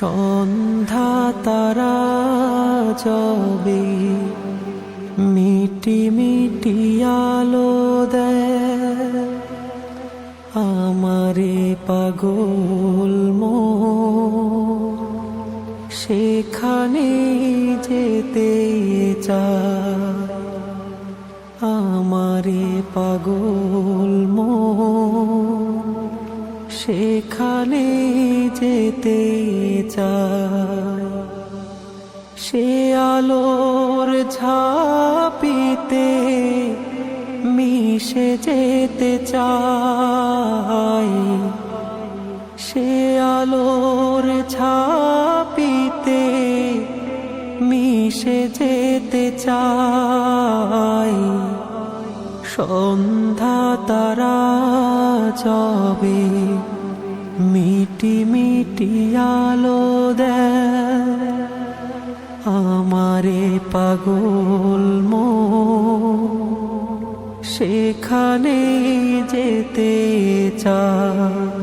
সন্ধ্যা তারা যবে মিটি মিটি আলো দেয়। আমারে পাগল মন, সেখানে যেতে চায়। আমারে পাগল মন। সেখানে যেতে চায়। সে আলোর ঝাপিতে মিশে যেতে চায়। সে আলোর ঝাপিতে মিশে যেতে চায়। সন্ধ্যা তারা যাবে। মিটি মিটি আলো দেয় আমারে পাগল মো সেখানে যেতে চায়